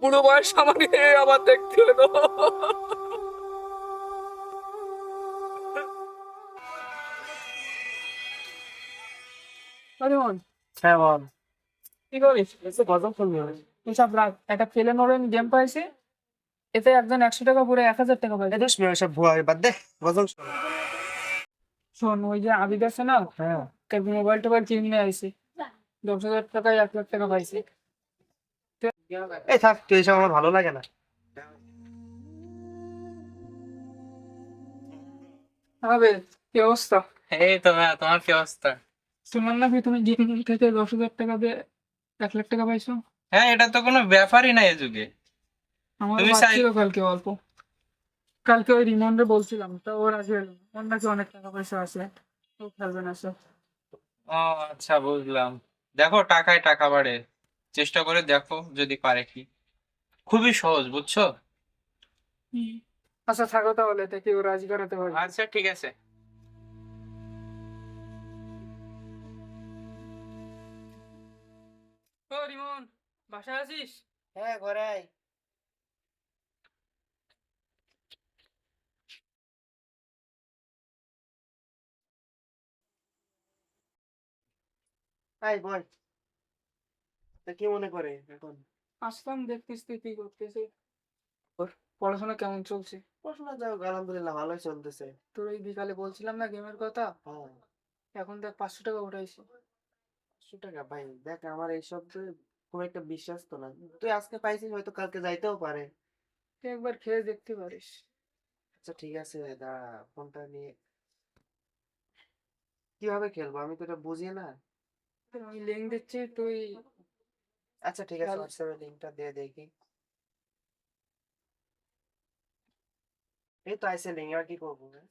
বুড়ো বয়স আমাকে আবার দেখতে হলো। হ্যাঁ বল। কি করিস? এসে গজব করবি এসব রাখ একটা প্লেন ওরেন গেম পাইছি এতে একজন একশো টাকা পুরো এক হাজার টাকা পাইছে। এদেশ মেয়ে সব ভুয়া। বাদ দে গজব শোন। ওই যে আবিদ আছে না? হ্যাঁ। মোবাইল টোবাইল কিনে আইছি। দশ হাজার টাকায় এক লাখ টাকা পাইছি। এই থাক তুই এসব আমার ভালো লাগে না। হবে কি অবস্থা? এই তো তোমার কি অবস্থা? শুনলাম নাকি তুমি গেম থেকে দশ হাজার টাকা দিয়ে এক লাখ টাকা পাইছো? হ্যাঁ এটা তো কোনো ব্যাপারই না এই যুগে। আমার ছিল কালকে অল্প। কালকে ওই রিমন্ডে বলছিলাম তা ওর ওর নাকি অনেক টাকা পয়সা আছে। ও খেলবে না সব ও আচ্ছা বুঝলাম। দেখো টাকায় টাকা বাড়ে। চেষ্টা করে দেখো যদি পারে কি। খুবই সহজ বুঝছ? আচ্ছা থাকো তাহলে দেখি ও রাজি করাতে পারবে। আচ্ছা ঠিক আছে। ও রিমন বাসায় আছিস? হ্যাঁ ঘরে আয় আয় বল। তা কি মনে করে এখন? আসলাম দেখতিস তুই কি করতেছিস? ওর পড়াশোনা কেমন চলছে? পড়াশোনা যাও আলহামদুলিল্লাহ ভালোই চলতেছে। তোর ওই বিকালে বলছিলাম না গেমের কথা? হ্যাঁ। এখন দেখ পাঁচশো টাকা উঠাইছি। পাঁচশো টাকা? ভাই দেখ আমার এইসব তো খুব একটা বিশ্বাস তো না। তুই আজকে পাইছিস হয়তো কালকে যাইতেও পারে। তুই একবার খেয়ে দেখতে পারিস। আচ্ছা ঠিক আছে দাঁড়া ফোনটা নিয়ে। কীভাবে খেলব? আমি তো এটা বুঝি না। আমি লিঙ্ক দিচ্ছি তুই আচ্ছা ঠিক আছে হোয়াটসঅ্যাপে লিঙ্কটা দিয়ে দেখি এই তো আইসে লিঙ্ক আর কি করব? হ্যাঁ?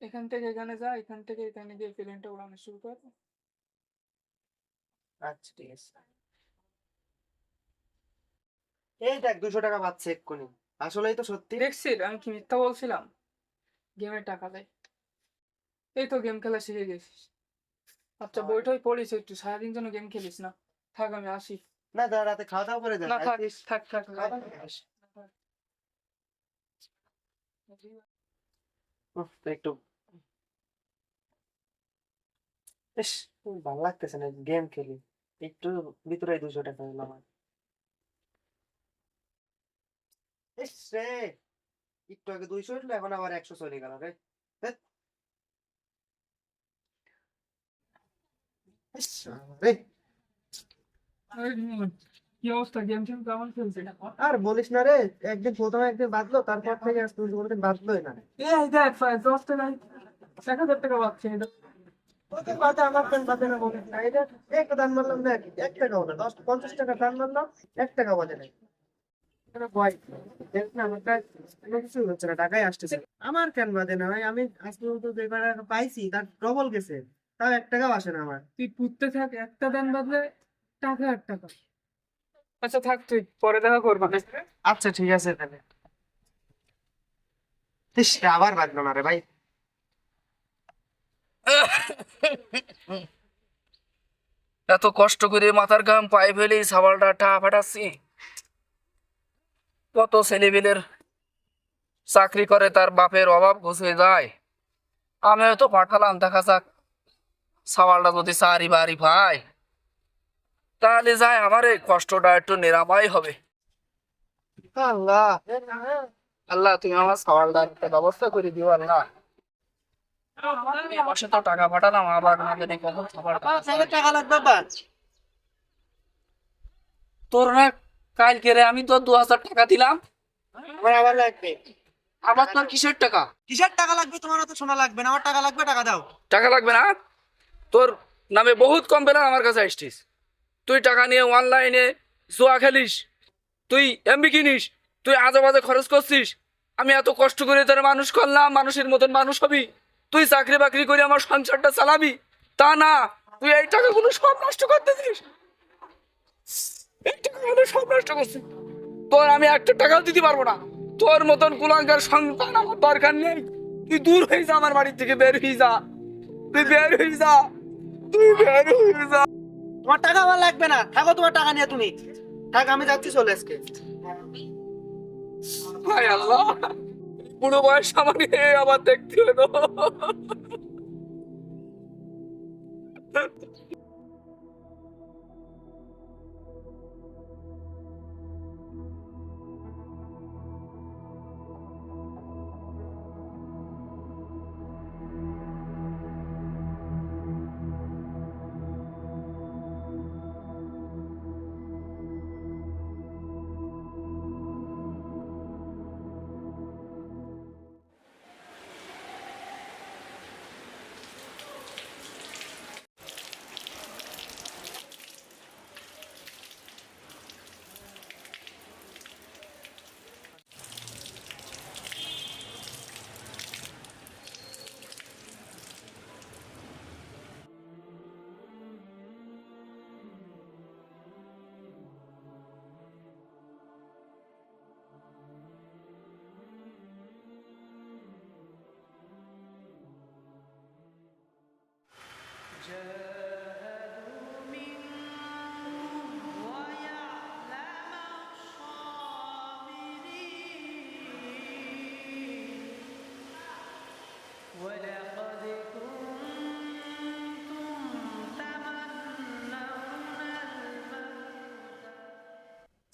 এখান থেকে এখানে যা এখান থেকে এখানে গিয়ে প্লেনটা উড়ানো শুরু কর। আচ্ছা ঠিক আছে। এই দেখ দুশো টাকা পাচ্ছে এক্ষুনি। আসলেই তো সত্যি। দেখছিস আমি কি মিথ্যা বলছিলাম? গেমের টাকা দেয় এই তো গেম খেলা শিখে গেছিস। আচ্ছা আর- বইটাই পড়িস একটু সারাদিন যেন গেম খেলিস না। থাক আমি আসি। না দাঁড়া রাতে খাওয়া দাওয়া করে না থাক থাক থাক একটু। ইস ভালো লাগতেছে না গেম খেলি। একটু ভিতরে দুশো টাকা হলো আমার। ইস রে! একটু আগে দুইশো উঠল এখন আবার একশো চলে গেল রে। রে কি অবস্থা? গেম টেম কেমন খেলছে? আর বলিস না রে একদিন প্রথমে একদিন বাঁধলো তারপর থেকে আজ পর্যন্ত কোনোদিন বাঁধলোই না। এই দেখ ফাইভ দশ টাকা এক হাজার টাকা পাচ্ছে এটা। ওদের বাদে আমার ফ্রেন্ড বাদে না বলিস এটা একটা দান মারলাম না এক টাকাও না দশ পঞ্চাশ টাকা দান মারলাম এক টাকা বাজে না। আমার কেন বাদে না ভাই? আমি আজ পর্যন্ত যে কয়টা টাকা পাইছি তার ডবল গেছে। তাও এক টাকাও আসে না আমার। তুই পুঁততে থাক একটা দান বাদলে টাকা এক টাকা। আচ্ছা থাক তুই পরে দেখা করবা। আচ্ছা ঠিক আছে তাহলে। ইস, আবার বাজলো না রে ভাই। এত কষ্ট করে মাথার ঘাম পায়ে ফেলে সাবালটা টা ফাটাচ্ছি। কত ছেলেবেলের চাকরি করে তার বাপের অভাব ঘুষে যায়। আমিও তো পাঠালাম দেখা যাক। সাবালটা যদি সারি বাড়ি পাই তাহলে যায় আমার এই কষ্টটা একটু নিরাময় হবে। আল্লাহ। আল্লাহ তুমি আমার সাবালটার একটা ব্যবস্থা করে দিও আল্লাহ। মাসে তো টাকা পাঠালাম আবার না জানি কখন সাবালটা টাকা লাগবে তোর না কালকে রে আমি তোর দু হাজার টাকা দিলাম। আমার আবার লাগবে। আবার তোর কিসের টাকা? কিসের টাকা লাগবে তোমার তো শোনা লাগবে না আমার টাকা লাগবে টাকা দাও। টাকা লাগবে না? তোর নামে বহুত কম পেলাম আমার কাছে আসছিস তুই টাকা নিয়ে অনলাইনে জুয়া খেলিস, তুই এমবি কিনিস, তুই আজে বাজে খরচ করছিস। আমি এত কষ্ট করে তোর মানুষ করলাম, মানুষের মতন মানুষ হবি। তুই চাকরি বাকরি করে আমার সংসারটা চালাবি? তা না, তুই এই টাকাগুলো সব নষ্ট করতে দিস। এই সব নষ্ট করছিস। তোর আমি একটা টাকাও দিতে পারব না। তোর মতন কুলাঙ্কার সন্তান আমার দরকার নেই। তুই দূর হয়ে যা আমার বাড়ি থেকে, বের হয়ে যা। তুই বের হয়ে যা। তুই বের হয়ে যা। তোমার টাকা আমার লাগবে না। থাকো তোমার টাকা নিয়ে তুমি। থাক, আমি যাচ্ছি, চলে আজকে। পুরো বয়স আমাকে আবার দেখতে হলো।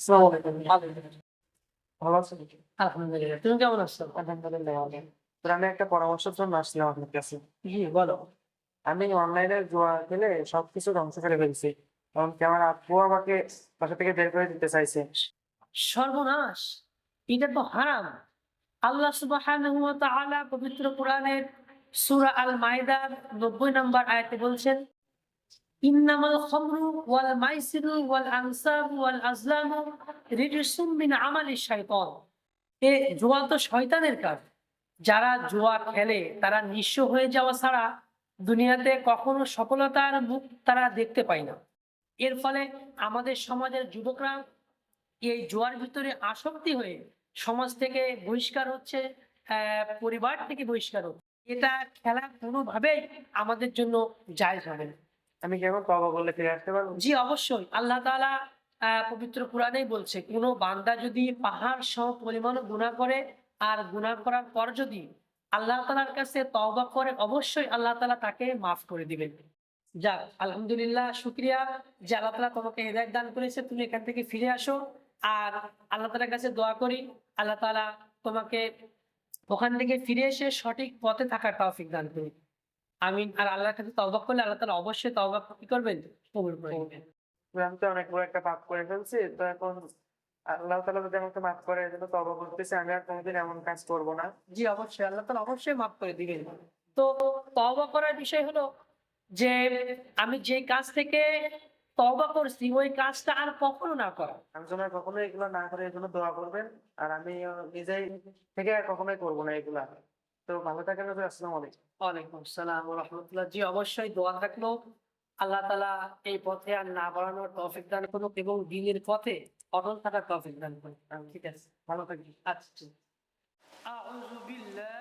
আসসালামু আলাইকুম ভালো আছেন আলহামদুলিল্লাহ তুমি কেমন আছো আলহামদুলিল্লাহ ভালো তোর আমি একটা পরামর্শের জন্য আসছিলাম আপনার কাছে জি বলো আমি অনলাইনে জুয়া খেলে সবকিছু ধ্বংস করে ফেলছি। এমনকি আমার আব্বু আমাকে বাসা থেকে বের করে দিতে চাইছে। সর্বনাশ! এটা তো হারাম। আল্লাহ সুবহানাহু পবিত্র কোরআনের সূরা আল মাইদার 90 নম্বর আয়াতে বলছেন, ইন্নামাল ওয়াল ওয়াল আনসাবু ওয়াল আমালি এ জুয়া তো শয়তানের কাজ। যারা জুয়া খেলে তারা নিঃস্ব হয়ে যাওয়া ছাড়া দুনিয়াতে কখনো সফলতার মুখ তারা দেখতে পায় না। এর ফলে আমাদের সমাজের যুবকরা এই জোয়ার ভিতরে আসক্তি হয়ে সমাজ থেকে বহিষ্কার হচ্ছে পরিবার থেকে বহিষ্কার হচ্ছে। এটা খেলা কোনোভাবেই আমাদের জন্য জায়জ হবে না। আমি কি এখন তবা বললে ফিরে আসতে পারব? জি অবশ্যই। আল্লাহ তাআলা আহ, পবিত্র কোরআনেই বলছে কোনো বান্দা যদি পাহাড় সম পরিমাণ গুণা করে আর গুণা করার পর যদি আল্লাহ তাআলার কাছে তওবা করে অবশ্যই আল্লাহ তালা তাকে মাফ করে দিবেন। যাক, আলহামদুলিল্লাহ, শুক্রিয়া যে আল্লাহ তাআলা তোমাকে হেদায়েত দান করেছে, তুমি এখান থেকে ফিরে আসো। আর আল্লাহ তাআলার কাছে দোয়া করি, আল্লাহ তাআলা তোমাকে ওখান থেকে ফিরে এসে সঠিক পথে থাকার তৌফিক দান করি আমিন। আর আল্লাহর কাছে তওবা করলে আল্লাহ তাআলা অবশ্যই তওবা কি করবেন? কবুল করে নেবেন। আমি তো অনেক বড় একটা পাপ করে ফেলছি, তো এখন আল্লাহ তালা যদি আমাকে মাফ করে তবা করতেছি আমি আর কোনোদিন এমন কাজ করব না। জি অবশ্যই আল্লাহ তাআলা অবশ্যই মাফ করে দিবেন। তো তওবা করার বিষয় হলো যে আমি যে কাজ থেকে তওবা করছি ওই কাজটা আর কখনো না করা। আমি আর কখনো এগুলো না করে জন্য দোয়া করবেন। আর আমি নিজেই থেকে আর কখনোই করব না এগুলা। তো ভালো থাকেন আসসালামু আলাইকুম। ওয়ালাইকুম আসসালাম রাহমাতুল্লাহ। জি অবশ্যই দোয়া থাকল। আল্লাহ তালা এই পথে আর না বাড়ানোর তৌফিক দান করুক এবং দিনের পথে অটল থাকার তফিক দান করুক ঠিক আছে ভালো থাকবেন। আচ্ছা। আউযু বিল্লাহ।